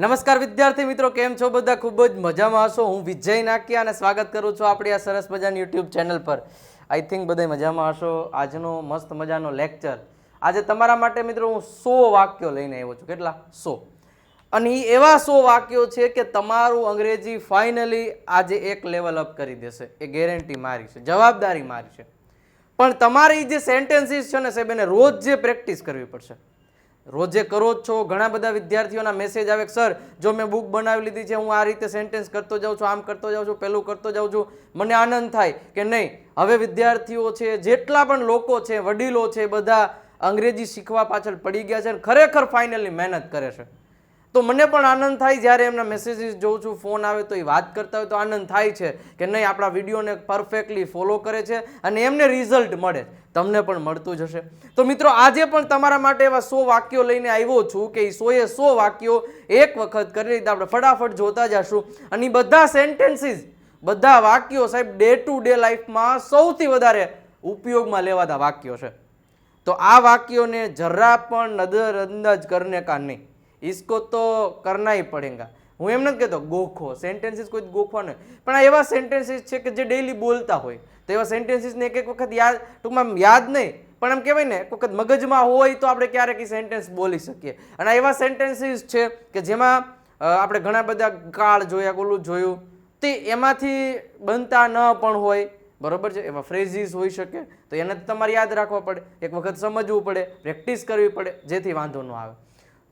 નમસ્કાર વિદ્યાર્થી મિત્રો, કેમ છો બધા? ખૂબ જ મજામાં હશો. હું વિજય નાકિયા અને સ્વાગત કરું છું આપણી આ સરસ મજાની યુટ્યુબ ચેનલ પર. આઈ થિંક બધા મજામાં હશો. આજનો મસ્ત મજાનો લેક્ચર. આજે તમારા માટે મિત્રો હું સો વાક્યો લઈને આવ્યો છું. કેટલા? સો. અને એ એવા સો વાક્યો છે કે તમારું અંગ્રેજી ફાઇનલી આજે એક લેવલ અપ કરી દેશે. એ ગેરંટી મારી છે. જવાબદારી મારી છે. પણ તમારી જે સેન્ટેન્સીસ છે ને સાહેબ, એને રોજ જે પ્રેક્ટિસ કરવી પડશે. રોજે કરો જ છો. ઘણા બધા વિદ્યાર્થીઓના મેસેજ આવે સર જો મેં બુક બનાવી લીધી છે, હું આ રીતે સેન્ટેન્સ કરતો જાઉં છું, આમ કરતો જાઉં છું, પેલું કરતો જાઉં છું. મને આનંદ થાય કે નહીં, હવે વિદ્યાર્થીઓ છે, જેટલા પણ લોકો છે, વડીલો છે, બધા અંગ્રેજી શીખવા પાછળ પડી ગયા છે અને ખરેખર ફાઇનલી મહેનત કરે છે. તો મને પણ આનંદ થાય જ્યારે એમના મેસેજીસ જોઉં છું ફોન આવે તો એ વાત કરતા હોય તો આનંદ થાય છે કે નહીં, આપણા વિડીયોને પરફેક્ટલી ફોલો કરે છે અને એમને રિઝલ્ટ મળે. તમને પણ મળતું જ હશે. તો મિત્રો, આજે પણ તમારા માટે એવા સો વાક્યો લઈને આવ્યો છું કે એ સોએ સો વાક્યો એક વખત કરી લીધા. આપણે ફટાફટ જોતા જશું. અને એ બધા સેન્ટેન્સીસ બધા વાક્યો સાહેબ ડે ટુ ડે લાઈફમાં સૌથી વધારે ઉપયોગમાં લેવાતા વાક્યો છે. તો આ વાક્યોને જરા પણ નજરઅંદાજ કરને કા નહીં ઇસકો તો કરના હી પડેગા હું એમ નથી કહેતો ગોખો સેન્ટેન્સીસ કોઈ ગોખવા નહીં પણ આ એવા સેન્ટેન્સીસ છે કે જે ડેઈલી બોલતા હોય તો એવા સેન્ટેન્સીસને એક એક વખત યાદ ટૂંકમાં યાદ નહીં પણ એમ કહેવાય ને એક વખત મગજમાં હોય તો આપણે ક્યારેક એ સેન્ટેન્સ બોલી શકીએ અને એવા સેન્ટેન્સીસ છે કે જેમાં આપણે ઘણા બધા કાળ જોયા, ઓલું જોયું, તે એમાંથી બનતા ન પણ હોય, બરોબર છે? એવા ફ્રેઝીસ હોઈ શકે, તો એને તમારે યાદ રાખવા પડે, એક વખત સમજવું પડે પ્રેક્ટિસ કરવી પડે, જેથી વાંધો ન આવે.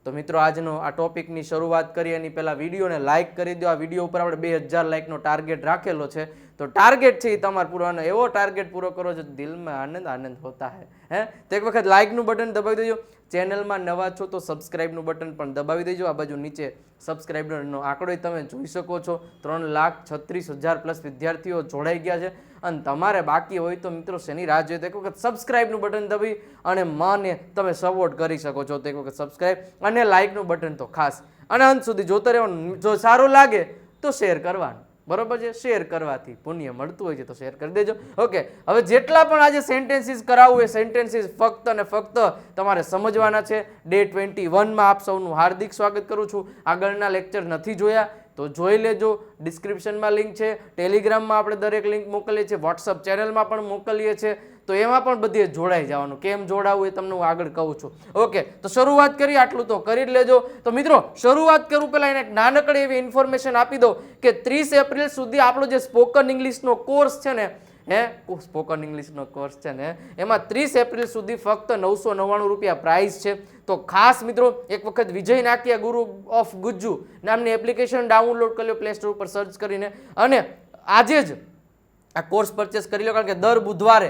તો મિત્રો, આજનો આ ટોપિકની શરૂઆત કરી એની પહેલાં વિડીયોને લાઇક કરી દો. આ વીડિયો ઉપર આપણે બે હજાર લાઇકનો ટાર્ગેટ રાખેલો છે. તો ટાર્ગેટ છે એ તમારે પૂરવાનો એવો ટાર્ગેટ પૂરો કરો છો દિલમાં આનંદ આનંદ હોતા હે. હે? તો એક વખત લાઇકનું બટન દબાવી દેજો. ચેનલમાં નવા છો તો સબસ્ક્રાઇબનું બટન પણ દબાવી દેજો. આ બાજુ નીચે સબસ્ક્રાઇબરનો આંકડો તમે જોઈ શકો છો. ત્રણ લાખ છત્રીસ હજાર પ્લસ વિદ્યાર્થીઓ જોડાઈ ગયા છે. અને તમારે બાકી હોય તો મિત્રો શેની રાહ જોઈએ? તો એક વખત સબસ્ક્રાઇબનું બટન દબાવી અને મને તમે સપોર્ટ કરી શકો છો. તો એક વખત સબસ્ક્રાઇબ અને લાઇકનું બટન તો ખાસ. અને અંત સુધી જોતા રહેવાનું. જો સારું લાગે તો શેર કરવાનું. બરોબર છે? શેર કરવાથી પુણ્ય મળતું હોય છે તો શેર કરી દેજો. ઓકે હવે જેટલા પણ આજે સેન્ટેન્સીસ કરાવવું એ સેન્ટેન્સીસ ફક્ત અને ફક્ત તમારે સમજવાના છે. ડે ટ્વેન્ટી વનમાં આપ સૌનું હાર્દિક સ્વાગત કરું છું. આગળના લેક્ચર નથી જોયા તો જોઈ લેજો. ડિસ્ક્રિપ્શનમાં લિંક છે. ટેલિગ્રામમાં આપણે દરેક લિંક મોકલીએ છીએ. વોટ્સઅપ ચેનલમાં પણ મોકલીએ છીએ. તો એમાં પણ બધે જોડાઈ જવાનું. કેમ જોડાવું એ તમને હું આગળ કહું છું. ઓકે, તો શરૂઆત કરી, આટલું તો કરી લેજો. તો મિત્રો, શરૂઆત કરું પહેલાં એને નાનકડી એવી ઇન્ફોર્મેશન આપી દો કે ત્રીસ એપ્રિલ સુધી આપણો જે સ્પોકન ઇંગ્લિશનો કોર્સ છે ને, હે? સ્પોકન ઇંગ્લિશનો કોર્સ છે ને, એમાં ત્રીસ એપ્રિલ સુધી ફક્ત નવસો નવ્વાણું રૂપિયા પ્રાઇસ છે. તો ખાસ મિત્રો, એક વખત વિજય નાકિયા ગુરુ ઓફ ગુજ્જુ નામની એપ્લિકેશન ડાઉનલોડ કરી લો પ્લે સ્ટોર ઉપર સર્ચ કરીને. અને આજે જ આ કોર્સ પરચેસ કરી લો, કારણ કે દર બુધવારે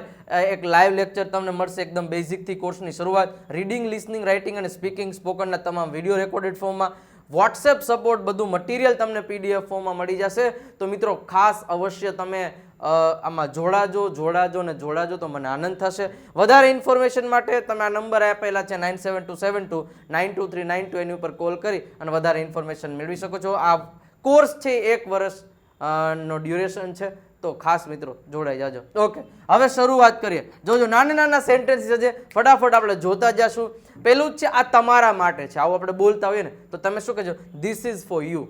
એક લાઈવ લેક્ચર તમને મળશે એકદમ બેઝિકથી કોર્સની શરૂઆત. રીડિંગ લિસનિંગ રાઇટિંગ અને સ્પીકિંગ સ્પોકનના તમામ વીડિયો રેકોર્ડેડ ફોર્મમાં વોટ્સએપ સપોર્ટ બધું મટીરિયલ તમને પીડીએફ ફોર્મમાં મળી જશે. તો મિત્રો, ખાસ અવશ્ય તમે આમાં જોડાજો જોડાજો ને જોડાજો તો મને આનંદ થશે. વધારે ઇન્ફોર્મેશન માટે તમે આ નંબર આપેલા છે nine seven two seven two nine two three nine two એની ઉપર કોલ કરી અને વધારે ઇન્ફોર્મેશન મેળવી શકો છો. આ કોર્સ છે એક વર્ષ નો ડ્યુરેશન છે. તો ખાસ મિત્રો જોડાઈ જાજો. ઓકે હવે શરૂઆત કરીએ. જોજો નાના નાના સેન્ટેન્સીસ છે ફટાફટ આપણે જોતા જશું. પેલું જ છે, આ તમારા માટે છે. આવું આપણે બોલતા હોઈએ ને, તો તમે શું કહેજો? ધીસ ઇઝ ફોર યુ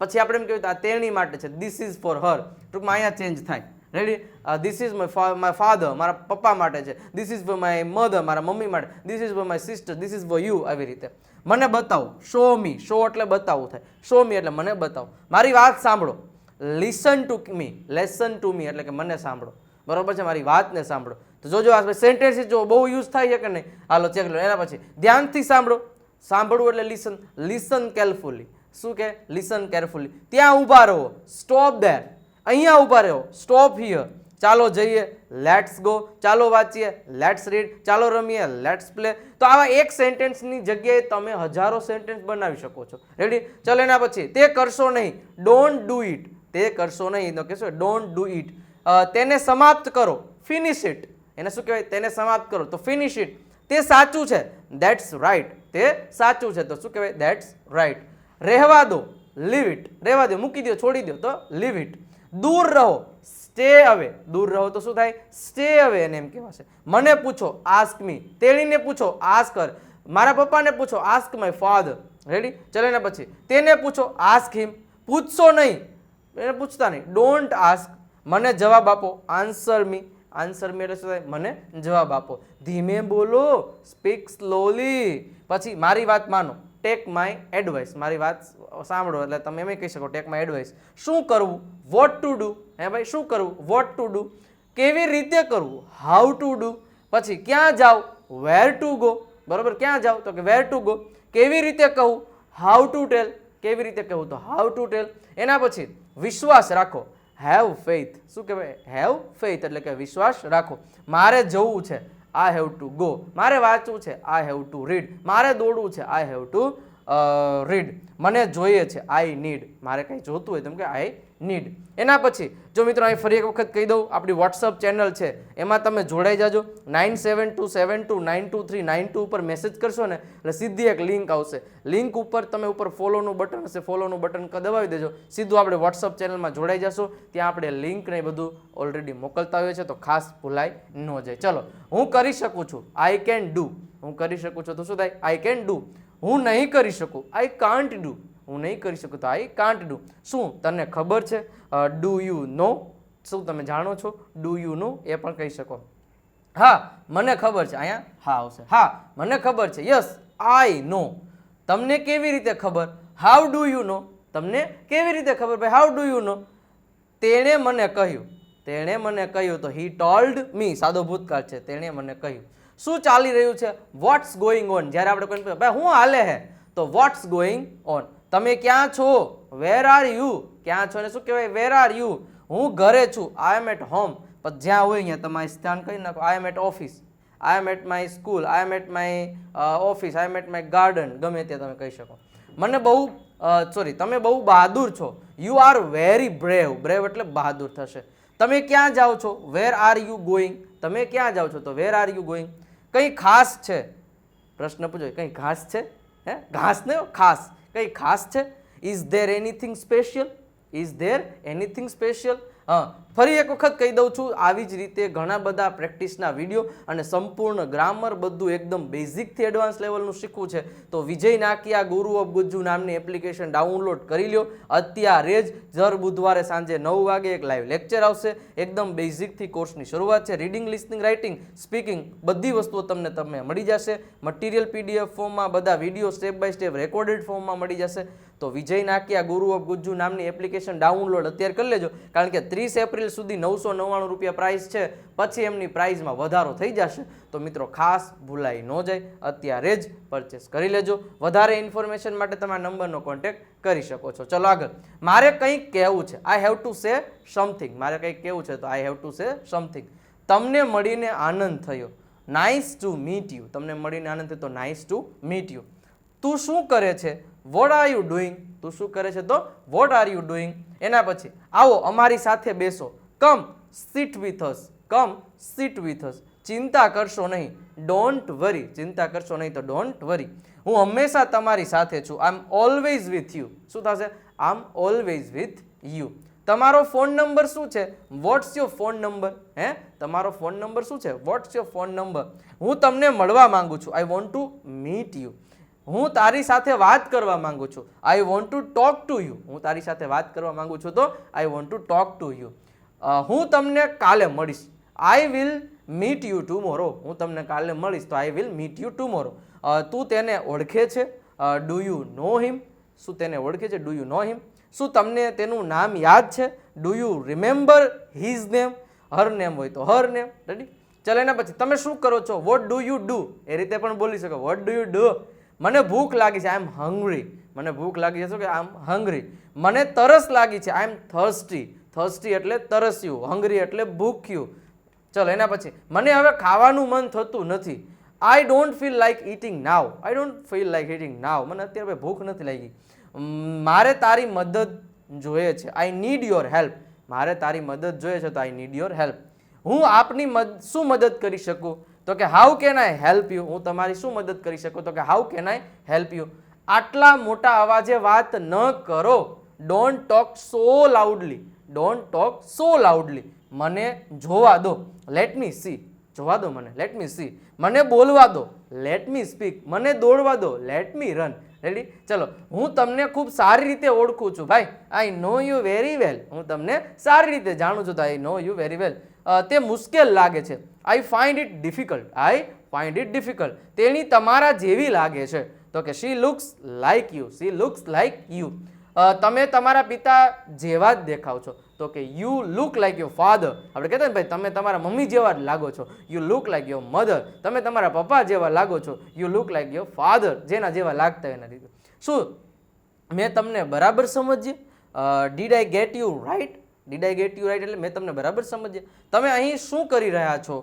પછી આપણે એમ કહેવું આ તેણી માટે છે. ધીસ ઇઝ ફોર હર ટૂંકમાં અહીંયા ચેન્જ થાય. Ready this is my my father મારા પપ્પા માટે છે. This is for my mother મારા મમ્મી માટે. This is for my sister this is for you આવી રીતે. મને બતાવો. શો મી શો એટલે બતાવવું થાય. શો મી એટલે મને બતાવો. મારી વાત સાંભળો. Listen to me lesson to me એટલે કે મને સાંભળો. બરોબર છે? મારી વાતને સાંભળો. તો જોજો આ સેન્ટેન્સ જો બહુ યુઝ થાય છે કે નહીં? હાલો ચેક લો. એના પછી, ધ્યાનથી સાંભળો. સાંભળવું એટલે લિસન લિસન કેરફુલી શું કે? લિસન કેરફુલી ત્યાં ઊભા રહો. સ્ટોપ ધેર અહીંયા ઊભા રહો. સ્ટોપ હિયર ચાલો જઈએ. લેટ્સ ગો ચાલો વાંચીએ. લેટ્સ રીડ ચાલો રમીએ. લેટ્સ પ્લે તો આવા એક સેન્ટેન્સની જગ્યાએ તમે હજારો સેન્ટેન્સ બનાવી શકો છો. રેડી ચાલો એના પછી, તે કરશો નહીં. ડોન્ટ ડુ ઇટ તે કરશો નહીં. તો કહેશો ડોન્ટ ડુ ઇટ તેને સમાપ્ત કરો. ફિનિશ ઇટ એને શું કહેવાય? તેને સમાપ્ત કરો. તો ફિનિશ ઇટ તે સાચું છે. દેટ્સ રાઈટ તે સાચું છે. તો શું કહેવાય? દેટ્સ રાઈટ રહેવા દો. લીવ ઇટ રહેવા દો. મૂકી દો, છોડી દો. તો લીવ ઇટ દૂર રહો. સ્ટે અવે દૂર રહો તો શું થાય? સ્ટે અવે એને એમ કહેવાશે. મને પૂછો આસ્ક મી તેણીને પૂછો આસ્ક હર મારા પપ્પાને પૂછો આસ્ક માય ફાધર રેડી ચલો એના પછી. તેને પૂછો આસ્ક હિમ પૂછશો નહીં. એને પૂછતા નહીં. ડોન્ટ આસ્ક મને જવાબ આપો. આન્સર મી આન્સર મી એટલે શું થાય? મને જવાબ આપો. ધીમે બોલો. સ્પીક સ્લોલી પછી મારી વાત માનો. ટેક માય એડવાઇસ મારી વાત સાંભળો એટલે તમે એમ કહી શકો ટેક માય એડવાઇસ શું કરવું? વોટ ટુ ડુ હે ભાઈ, શું કરવું? વોટ ટુ ડુ કેવી રીતે કરવું? હાઉ ટુ ડુ પછી ક્યાં જાઓ વેર ટુ ગો બરાબર? ક્યાં જાઓ તો કે વેર ટુ ગો કેવી રીતે કહું? હાઉ ટુ ટેલ કેવી રીતે કહું તો? હાઉ ટુ ટેલ એના પછી વિશ્વાસ રાખો. હેવ ફેઇથ શું કહેવાય? હેવ ફેઇથ એટલે કે વિશ્વાસ રાખો. મારે જવું છે. આઈ હેવ ટુ ગો મારે વાંચવું છે. આઈ હેવ ટુ રીડ મારે દોડવું છે. આઈ હેવ ટુ રીડ મને જોઈએ છે આઈ નીડ મારે કંઈ જોતું હોય તેમ કે આઈ નીડ એના પછી, જો મિત્રો અહીં ફરી એક વખત કહી દઉં, આપણી વોટ્સઅપ ચેનલ છે, એમાં તમે જોડાઈ જાજો. Nine seven two seven two nine two three nine two ઉપર મેસેજ કરશો ને, એટલે સીધી એક લિંક આવશે. લિંક ઉપર તમે ઉપર ફોલોનું બટન હશે ફોલોનું બટન દબાવી દેજો. સીધું આપણે વોટ્સઅપ ચેનલમાં જોડાઈ જશો. ત્યાં આપણે લિંક ને બધું ઓલરેડી મોકલતા હોઈએ છે તો ખાસ ભૂલાઈ ન જાય. ચલો, હું કરી શકું છું. આઈ કેન ડુ હું કરી શકું છું. તો શું થાય? આઈ કેન ડુ હું નહીં કરી શકું. આઈ કાન્ટ ડુ હું નહીં કરી શકું તો આઈ કાન્ટ ડુ શું તને ખબર છે? ડુ યુ નો શું તમે જાણો છો? ડુ યુ નો એ પણ કહી શકો. હા, મને ખબર છે. અહીંયા? હા, આવશે. હા, મને ખબર છે. યસ આઈ નો તમને કેવી રીતે ખબર? હાઉ ડુ યુ નો તમને કેવી રીતે ખબર? ભાઈ હાઉ ડુ યુ નો તેણે મને કહ્યું. તેણે મને કહ્યું તો હી ટોલ્ડ મી સાદો ભૂતકાળ છે. તેણે મને કહ્યું. શું ચાલી રહ્યું છે? વોટ્સ ગોઈંગ ઓન જ્યારે આપણે કોઈ ભાઈ, હું હાલે હે? તો વોટ્સ ગોઈંગ ઓન તમે ક્યાં છો? વેર આર યુ ક્યાં છો? ને શું કહેવાય? વેર આર યુ હું ઘરે છું. આઈ એમ એટ હોમ પણ જ્યાં હોય અહીંયા તમારે સ્થાન કરી નાખો. I am at office I am at my school I am at my office I am at my garden ગમે તે તમે કહી શકો. મને બહુ સોરી તમે બહુ બહાદુર છો. You are very brave brave એટલે બહાદુર થશે. તમે ક્યાં જાઓ છો? વેર આર યુ ગોઈંગ તમે ક્યાં જાઓ છો? તો વેર આર યુ ગોઈંગ કંઈ ખાસ છે? પ્રશ્ન પૂછો, કંઈ ઘાસ છે? હે? ઘાસ ને ખાસ. કંઈ ખાસ છે? Is there anything special is there anything special હા ફરી એક વખત કહી દઉં છું, આવી જ રીતે ઘણા બધા પ્રેક્ટિસના વીડિયો અને સંપૂર્ણ ગ્રામર બધું એકદમ બેઝિકથી એડવાન્સ લેવલનું શીખવું છે. તો વિજય નાકિયા ગુરુ ઓફ ગુજ્જુ નામની એપ્લિકેશન ડાઉનલોડ કરી લ્યો. અત્યારે જ દર બુધવારે સાંજે નવ વાગે એક લાઈવ લેક્ચર આવશે. એકદમ બેઝિકથી કોર્સની શરૂઆત છે. રીડિંગ લિસનિંગ રાઇટિંગ સ્પીકિંગ બધી વસ્તુઓ તમને તમને મળી જશે. મટીરિયલ પીડીએફ ફોર્મમાં બધા video step by step recorded ફોર્મમાં મળી જશે. તો વિજય નાકિયા ગુરુ ઓફ ગુજ્જુ નામની એપ્લિકેશન ડાઉનલોડ અત્યારે કરી લેજો. કારણ કે ત્રીસ એપ્રિલ સુધી નવસો નવ્વાણું રૂપિયા પ્રાઇસ છે. પછી એમની પ્રાઇઝમાં વધારો થઈ જશે. તો મિત્રો ખાસ ભૂલાઈ ન જાય. અત્યારે જ પરચેસ કરી લેજો. વધારે ઇન્ફોર્મેશન માટે તમારા નંબરનો કોન્ટેક્ટ કરી શકો છો. ચલો આગળ. મારે કંઈક કહેવું છે. I have to say something મારે કંઈક કહેવું છે તો I have to say something તમને મળીને આનંદ થયો. નાઇસ ટુ મીટ યુ તમને મળીને આનંદ થયો તો નાઇસ ટુ મીટ યુ તું શું કરે છે? વોટ આર યુ ડુઈંગ તું શું કરે છે? તો વોટ આર યુ ડુઈંગ એના પછી, આવો, અમારી સાથે બેસો. Come sit with us come sit with us ચિંતા કરશો નહીં. ડોન્ટ વરી ચિંતા કરશો નહીં તો ડોન્ટ વરી હું હંમેશા તમારી સાથે છું. I am always with you શું થશે? I am always with you તમારો ફોન નંબર શું છે? વોટ્સ યોર ફોન નંબર હે? તમારો ફોન નંબર શું છે? વોટ્સ યોર ફોન નંબર હું તમને મળવા માંગુ છું. I want to meet you હું તારી સાથે વાત કરવા માંગુ છું. I want to talk to you હું તારી સાથે વાત કરવા માંગુ છું તો I want to talk to you હું તમને કાલે મળીશ. I will meet you tomorrow હું તમને કાલે મળીશ તો I will meet you tomorrow તું તેને ઓળખે છે? ડુ યુ નો હિમ શું તેને ઓળખે છે? ડુ યુ નો હિમ શું તમને તેનું નામ યાદ છે? Do you remember his name her name હોય તો હર નેમ રેડી ચાલો એના પછી તમે શું કરો છો? વોટ ડુ યુ ડુ એ રીતે પણ બોલી શકો. વોટ ડુ યુ ડુ મને ભૂખ લાગી છે આઈ એમ હંગ્રી મને ભૂખ લાગી છે, શું કે આઈ એમ હંગ્રી મને તરસ લાગી છે આઈ એમ થર્સ્ટી થર્સ્ટી એટલે તરસ્યું હંગ્રી એટલે ભૂખ્યું. ચલો, એના પછી. મને હવે ખાવાનું મન થતું નથી. I don't feel like eating now I don't feel like eating now મને અત્યારે ભૂખ નથી લાગી. મારે તારી મદદ જોઈએ છે. આઈ નીડ યોર હેલ્પ મારે તારી મદદ જોઈએ છે, તો આઈ નીડ યોર હેલ્પ હું આપની મદ, શું મદદ કરી શકું? તો કે how can I help you હું તમારી શું મદદ કરી શકું? તો કે how can I help you આટલા મોટા અવાજે વાત ન કરો. Don't talk so loudly don't talk so loudly મને જોવા દો. લેટ મી સી જોવા દો મને. લેટ મી સી મને બોલવા દો. લેટ મી સ્પીક મને દોડવા દો. લેટ મી રન રેડી ચલો, હું તમને ખૂબ સારી રીતે ઓળખું છું. ભાઈ આઈ નો યુ વેરી વેલ હું તમને સારી રીતે જાણું છું. તો આઈ નો યુ વેરી વેલ તે મુશ્કેલ લાગે છે. I find it difficult I find it difficult તેણી તમારા જેવી લાગે છે. તો કે she looks like you she looks like you તમે તમારા પિતા જેવા જ દેખાવ છો. તો કે you look like your father આપણે કહેતા ને ભાઈ, તમે તમારા મમ્મી જેવા જ લાગો છો. You look like your mother તમે તમારા પપ્પા જેવા લાગો છો. You look like your father જેના જેવા લાગતા એના રીતે શું? મેં તમને બરાબર સમજ્યું did I get you right did I get you right એટલે મેં તમને બરાબર સમજ્યા તમે અહીં શું કરી રહ્યા છો?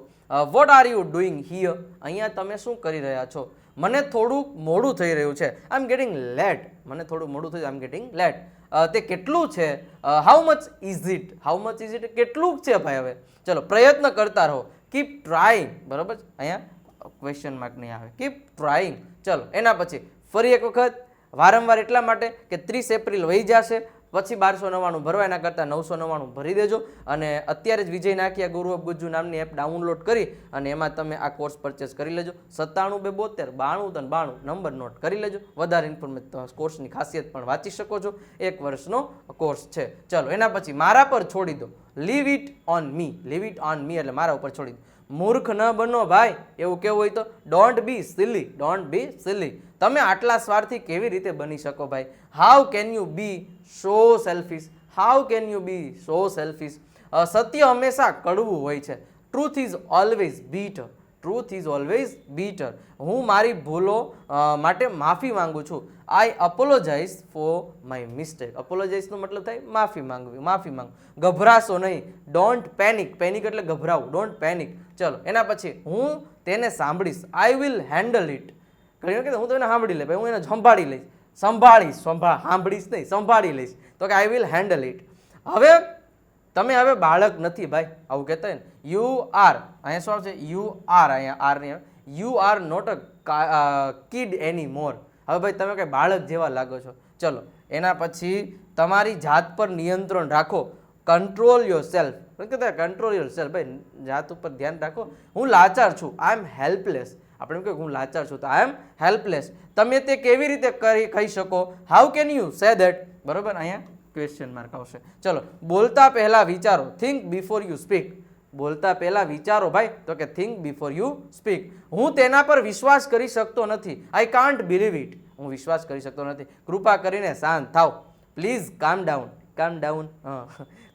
What are you doing here અહીંયા તમે શું કરી રહ્યા છો? મને થોડુંક મોડું થઈ રહ્યું છે. આઈ એમ ગેટિંગ લેટ મને થોડું મોડું થયું. આઈ એમ ગેટિંગ લેટ તે કેટલું છે? How much is it how much is it કેટલું છે ભાઈ હવે? ચલો, પ્રયત્ન કરતા રહો. કીપ ટ્રાઈંગ બરાબર? અહીંયા ક્વેશ્ચન માર્ક નહીં આવે. કીપ ટ્રાઈંગ ચલો, એના પછી ફરી એક વખત, વારંવાર એટલા માટે કે ત્રીસ એપ્રિલ વહી જશે. પછી બારસો નવ્વાણું ભરવા, એના કરતાં નવસો નવ્વાણું ભરી દેજો. અને અત્યારે જ વિજય નાખ્યા ગુરુ ઓફ ગુજ્જુ નામની એપ ડાઉનલોડ કરી અને એમાં તમે આ કોર્સ પરચેસ કરી લેજો. સત્તાણું બે બોતેર, બાણું ત્રણ બાણું નંબર નોટ કરી લેજો. વધારે ઇન્ફોર્મેશન કોર્સની ખાસિયત પણ વાંચી શકો છો. એક વર્ષનો કોર્સ છે. ચલો, એના પછી મારા પર છોડી દો. Leave it on me leave it on me એટલે મારા ઉપર છોડી દો. મૂર્ખ ન બનો ભાઈ, એવું કેવું હોય તો? Don't be silly don't be silly તમે આટલા સ્વાર્થી કેવી રીતે બની શકો ભાઈ? How can you be so selfish how can you be so selfish સત્ય હંમેશા કડવું હોય છે. Truth is always bitter truth is always bitter હું મારી ભૂલો માટે માફી માંગુ છું. I apologise for my mistake અપોલોજાઇઝનો મતલબ થાય માફી માંગવી, માફી માંગવું ગભરાશો નહીં. ડોન્ટ પેનિક પેનિક એટલે ગભરાવું. ડોન્ટ પેનિક ચલો, એના પછી હું તેને સાંભળીશ. આઈ વિલ હેન્ડલ ઇટ ઘણી વખત હું તો એને સાંભળી લે હું એને સંભાળી લઈશ. સંભાળીશ સંભાળ સાંભળીશ નહીં. સંભાળી લઈશ. તો કે આઈ વિલ હેન્ડલ ઇટ હવે તમે હવે બાળક નથી ભાઈ, આવું કહેતા હોય ને. યુ આર અહીંયા શું આવશે? યુ આર અહીંયા આર નહીં you are not a kid anymore હવે ભાઈ તમે કંઈ બાળક જેવા લાગો છો. ચલો, એના પછી તમારી જાત પર નિયંત્રણ રાખો. કંટ્રોલ યોર સેલ્ફ કહેતા કંટ્રોલ યોર સેલ્ફ ભાઈ, જાત ઉપર ધ્યાન રાખો. હું લાચાર છું. આઈ એમ હેલ્પલેસ આપણે એમ કહે હું લાચાર છું. તો આઈ એમ હેલ્પલેસ તમે તે કેવી રીતે કરી, કહી શકો? How can you say that બરોબર, અહીંયા? ક્વેશ્ચન માર્ક આવશે. ચલો, બોલતા પહેલાં વિચારો. થિંક બિફોર યુ સ્પીક બોલતા પહેલાં વિચારો ભાઈ, તો કે થિંક બિફોર યુ સ્પીક હું તેના પર વિશ્વાસ કરી શકતો નથી. આઈ કાન્ટ બિલીવ ઇટ હું વિશ્વાસ કરી શકતો નથી. કૃપા કરીને શાંત થાવ પ્લીઝ કામ ડાઉન કામ ડાઉન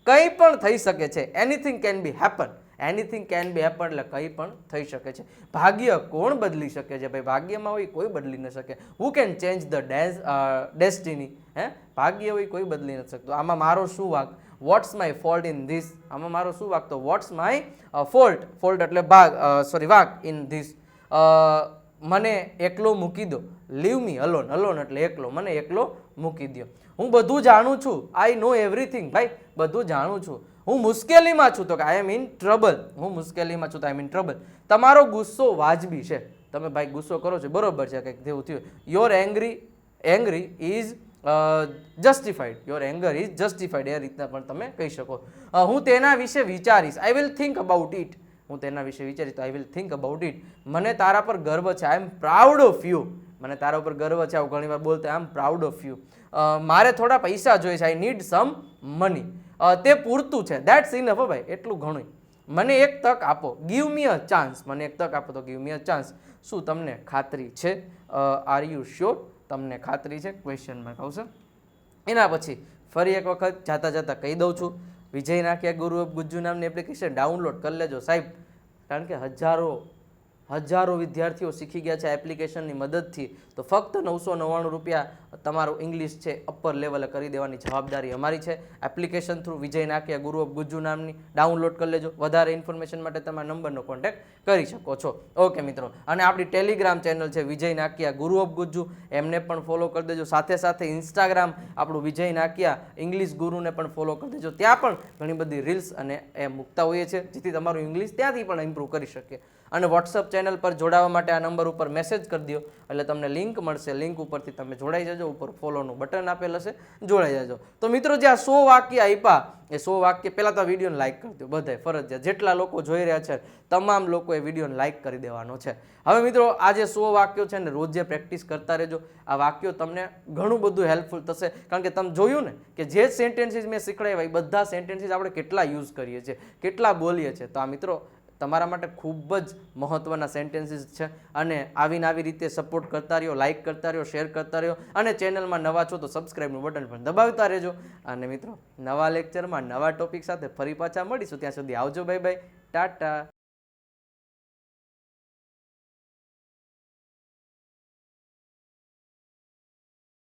કંઈ પણ થઈ શકે છે. Anything can be happen anything can be happen એટલે કંઈ પણ થઈ શકે છે. ભાગ્ય કોણ બદલી શકે છે? ભાઈ, ભાગ્યમાં હોય કોઈ બદલી ન શકે. Who can change the days destiny હે? ભાગ્ય હોય કોઈ બદલી નથી શકતું. આમાં મારો શું વાક? What's my fault in this આમાં મારો શું વાક? તો વોટ્સ માય ફોલ્ટ ફોલ્ટ એટલે ભાગ સોરી વાક ઇન ધીસ મને એકલો મૂકી દો. લીવ મી અલોન અલોન એટલે એકલો. મને એકલો મૂકી દો હું બધું જાણું છું. આઈ નો એવરીથિંગ ભાઈ, બધું જાણું છું. હું મુશ્કેલીમાં છું. તો કે આઈ એમ ઇન ટ્રબલ હું મુશ્કેલીમાં છું, તો આઈ એમ ઇન ટ્રબલ તમારો ગુસ્સો વાજબી છે. તમે ભાઈ ગુસ્સો કરો છો. બરોબર છે, કંઈક જેવું થયું. Your angry angry is justified your anger is justified એ રીતના પણ તમે કહી શકો. હું તેના વિશે વિચારીશ. I will think about it હું તેના વિશે વિચારીશ, તો I will think about it મને તારા પર ગર્વ છે. I am proud of you મને તારા ઉપર ગર્વ છે. આવું ઘણીવાર બોલતા I am proud of you મારે થોડા પૈસા જોઈએ છે આઈ નીડ સમ મની તે પૂરતું છે. દેટ્સ ઇનફ ભાઈ. એટલું ઘણું મને એક તક આપો. ગીવ મી અ ચાન્સ મને એક તક આપો તો ગીવ મી અ ચાન્સ શું તમને ખાતરી છે? આર યુ શ્યોર તમને ખાતરી છે? ક્વેશ્ચન માર્ક આવશે. એના પછી ફરી એક વખત જાતા જાતા કહી દઉં છું. વિજય નાખ્યા ગુરુ ગુજ્જુ નામની એપ્લિકેશન ડાઉનલોડ કરી લેજો સાહેબ. કારણ કે હજારો હજારો વિદ્યાર્થીઓ શીખી ગયા છે એપ્લિકેશનની મદદથી. તો ફક્ત નવસો નવ્વાણું રૂપિયા તમારું ઇંગ્લિશ છે અપર લેવલે કરી દેવાની જવાબદારી અમારી છે. એપ્લિકેશન થ્રુ વિજય નાખ્યા ગુરુ ઓફ ગુજ્જુ નામની. ડાઉનલોડ કરી લેજો. વધારે ઇન્ફોર્મેશન માટે તમારા નંબરનો કોન્ટેક્ટ કરી શકો છો. ઓકે મિત્રો. અને આપણી ટેલિગ્રામ ચેનલ છે, વિજય નાકિયા, ગુરુ ઓફ ગુજ્જુ. એમને પણ ફોલો કરી દેજો. સાથે સાથે ઇન્સ્ટાગ્રામ આપણું વિજય નાકિયા ઇંગ્લિશ ગુરુને પણ ફોલો કરી દેજો. ત્યાં પણ ઘણી બધી રીલ્સ અને એ મૂકતા હોઈએ છીએ, જેથી તમારું ઇંગ્લિશ ત્યાંથી પણ ઇમ્પ્રૂવ કરી શકીએ. અને વોટ્સઅપ ચેનલ પર જોડાવા માટે આ નંબર ઉપર મેસેજ કરી દો એટલે તમને લિંક મળશે. લિંક ઉપરથી તમે જોડાઈ જજો. ઉપર ફોલોનું બટન આપેલ હશે. જોડાઈ જજો. તો મિત્રો, જે આ સો વાક્ય આપ્યા એ સો વાક્ય પહેલાં તો વિડીયોને લાઇક કરી દો બધાય ફરજિયાત. જેટલા લોકો જોઈ રહ્યા છે, તમામ લોકોએ વિડીયોને લાઇક કરી દેવાનો છે. હવે મિત્રો, આ જે સો વાક્યો છે ને, રોજે પ્રેક્ટિસ કરતા રહેજો. આ વાક્યો તમને ઘણું બધું હેલ્પફુલ થશે. કારણ કે તમે જોયું ને, કે જે સેન્ટેન્સીસ મેં શીખડાવ્યા એ બધા સેન્ટેન્સીસ આપણે કેટલા યુઝ કરીએ છીએ, કેટલા બોલીએ છીએ. તો આ મિત્રો તમારા માટે ખૂબ જ મહત્ત્વના સેન્ટેન્સીસ છે. અને આવીને આવી રીતે સપોર્ટ કરતા રહ્યો લાઇક કરતા રહ્યો શેર કરતા રહ્યો અને ચેનલમાં નવા છો તો સબસ્ક્રાઈબનું બટન પણ દબાવતા રહેજો. અને મિત્રો, નવા લેક્ચરમાં નવા ટોપિક સાથે ફરી પાછા મળીશું. ત્યાં સુધી આવજો બાય બાય ટાટા.